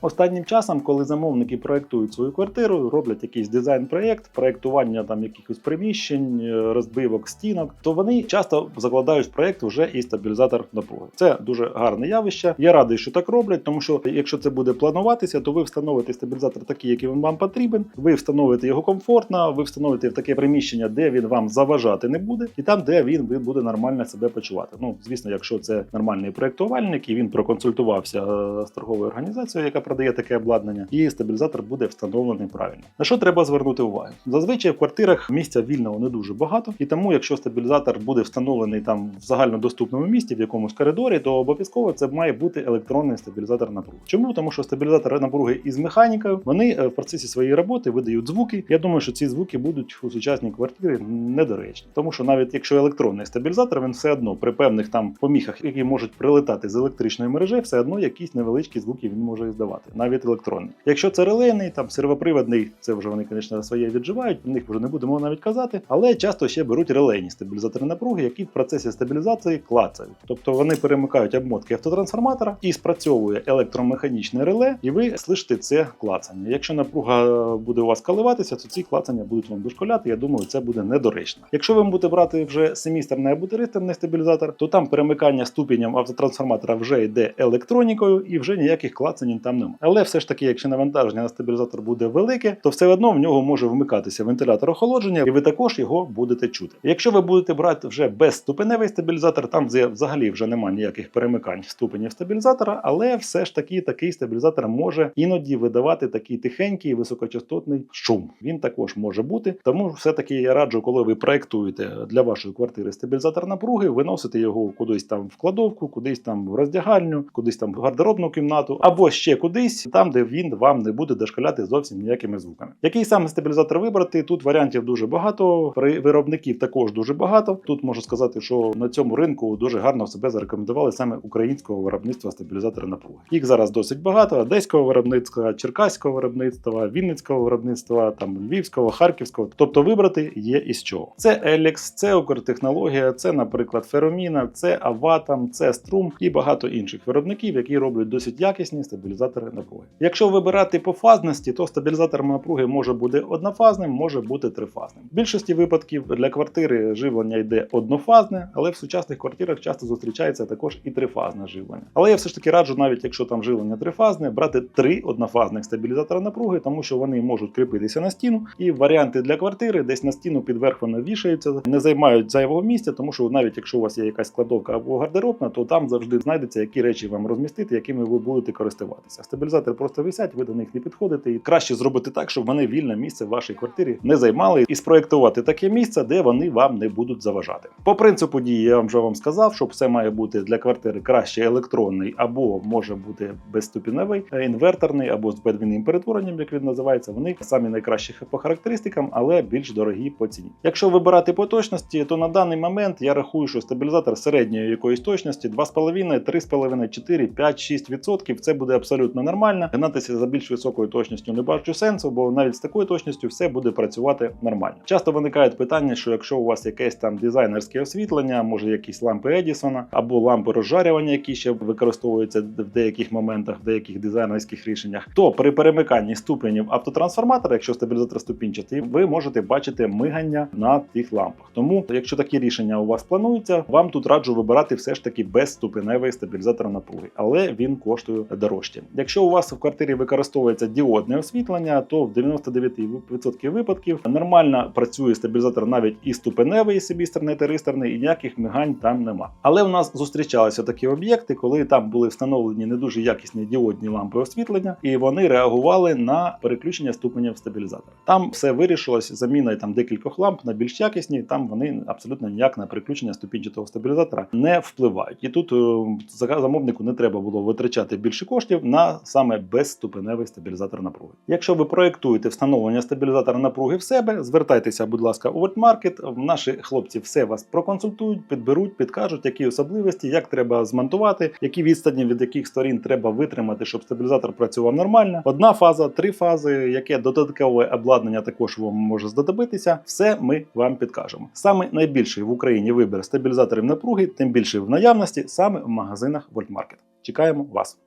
Останнім часом, коли замовники проектують свою квартиру, роблять якийсь дизайн-проєкт, проєктування там якихось приміщень, е, розбивок стінок, то вони часто закладають в проєкт вже і стабілізатор напруги. Це дуже гарне явище. Я радий, що так роблять, тому що якщо це буде плануватися, то ви встановите стабілізатор такий, який він вам потрібен. Ви встановите його комфортно, ви встановите в таке приміщення, де він вам заважати не буде, і там, де він буде нормально себе почувати. Ну, звісно, якщо це нормальний проєктувальник і він проконсультувався е, з торговою організацією, яка продає таке обладнання, і стабілізатор буде встановлений правильно. На що треба звернути увагу? Зазвичай в квартирах місця вільного не дуже багато, і тому, якщо стабілізатор буде встановлений там в загальнодоступному місці, в якомусь коридорі, то обов'язково це має бути електронний стабілізатор напруги. Чому? Тому що стабілізатори напруги із механікою вони е, в процесі своєї роботи видають звуки. Я думаю, що ці звуки будуть у сучасній квартирі недоречні, тому що навіть якщо електронний стабілізатор, він все одно при певних там поміхах, які можуть прилетати з електричної мережі, все одно якісь невеличкі звуки він може здавати, навіть електронний. Якщо це релейний, там сервоприводний, це вже вони, звісно, своє відживають. В них вже не будемо навіть казати, але часто ще беруть релейні стабілізатори напруги, які в процесі стабілізації клацають. Тобто вони перемикають обмотки автотрансформатора і спрацьовує електромеханічне реле, і ви слышите це клацання. Якщо напруга буде у вас коливатися, то ці клацання будуть вам дошколяти. Я думаю, це буде недоречно. Якщо ви будете брати вже семістерний або тристерний стабілізатор, то там перемикання ступеням автотрансформатора вже йде електронікою і вже ніяких клацань там немає. Але все ж таки, якщо навантаження на стабілізатор буде велике, то все одно в нього може вмикатися вентилятор охолодження, і ви також його будете чути. Якщо ви будете брати вже безступеневий стабілізатор, там взагалі вже немає ніяких перемикань ступенів стабілізатора, але все ж таки такий стабілізатор може іноді видавати такий тихенький високочастотний шум. Він також може бути. Тому все-таки я раджу, коли ви проектуєте для вашої квартири стабілізатор напруги, виносити його кудись там в кладовку, кудись там в роздягальню, кудись там в гардеробну кімнату, або ще кудись, там, де він вам не буде дошкаляти зовсім ніякими звуками. Який саме стабілізатор вибрати? Тут варіантів дуже багато, при- виробників також дуже багато. Тут можу сказати, що на цьому ринку дуже гарно себе зарекомендували саме українського виробництва стабілізатора напруги. Їх зараз досить багато: одеського виробництва, черкаського виробництва, вінницького виробництва, там львівського, харківського. Тобто вибрати є із чого. Це Elix, це Укртехнологія, це, наприклад, Фероміна, це Аватам, це Струм і багато інших виробників, які роблять досить якісні стабілізатори напруги. Якщо вибирати по фазності, то стабілізатор напруги може бути однофазним, може бути трифазним. В більшості випадків для квартири живлення йде однофазне, але в сучасних квартирах часто зустрічається також і трифазне живлення. Але я все ж таки раджу, навіть якщо там живлення трифазне, брати три однофазних стабілізатора напруги, тому що вони можуть кріпитися на стіну. І варіанти для квартири десь на стіну підверх вони вішаються, не займають зайвого місця, тому що навіть якщо у вас є якась складовка або гардеробна, то там завжди знайдеться, які речі вам розмістити, якими ви будете користуватися. Стабілізатори просто висять, ви до них не підходите, і краще зробити так, щоб вони вільне місце в вашій квартирі не займали, і спроєктувати таке місце, де вони вам не будуть заважати. По принципу дії я вам вже вам сказав, що все має бути для квартири краще електронний або може бути безступіневий, е, інверторний або з подвійним перетворенням, як він називається. Вони самі найкращі по характеристикам, але більш дорогі по ціні. Якщо вибирати по точності, то на даний момент я рахую, що стабілізатор середньої якоїсь точності 2,5, 3,5, 4, 5, 6 відсотків. Це буде абсолютно нормально. Гнатися за більш високою точністю не бачу сенсу, бо навіть з такою точністю все буде працювати нормально. Часто виникають питання, що якщо у вас якесь там дизайнерське освітлення, може якісь лампи Едісона або лампи розжарювання, які ще використовуються в деяких моментах, в деяких дизайнерських рішеннях, то при перемиканні ступенів автотрансформатора, якщо стабілізатор ступінчатий, ви можете бачити мигання на тих лампах. Тому, якщо такі рішення у вас плануються, вам тут раджу вибирати все ж таки безступеневий стабілізатор напруги, але він коштує дорожче. Якщо у вас в квартирі використовується діодне освітлення, то в 99% випадків нормально працює стабілізатор навіть і ступеневий, собістерний та ристерний, і ніяких мигань там нема. Але у нас зустрічалися такі об'єкти, коли там були встановлені не дуже якісні діодні лампи освітлення, і вони реагували на переключення ступенів стабілізатора. Там все вирішилось заміною там декількох ламп на більш якісні. Там вони абсолютно ніяк на переключення ступінчатого стабілізатора не впливають. І тут е, замовнику не треба було витрачати більше коштів на саме безступеневий стабілізатор напруги. Якщо ви проєктуєте встановлення стабілізатора напруги в себе, звертайтеся, будь ласка, у Worldmarket. Наші хлопці все вас проконсультують, підберуть, підкажуть, які особливості, як треба змонтувати, які відстані від яких сторін треба витримати, щоб стабілізатор працював нормально. Одна фаза, три фази, яке додаткове обладнання також вам може знадобитися. Все ми вам підкажемо. Саме найбільший в Україні вибір стабілізаторів напруги, тим більше в наявності саме в магазинах Worldmarket. Чекаємо вас.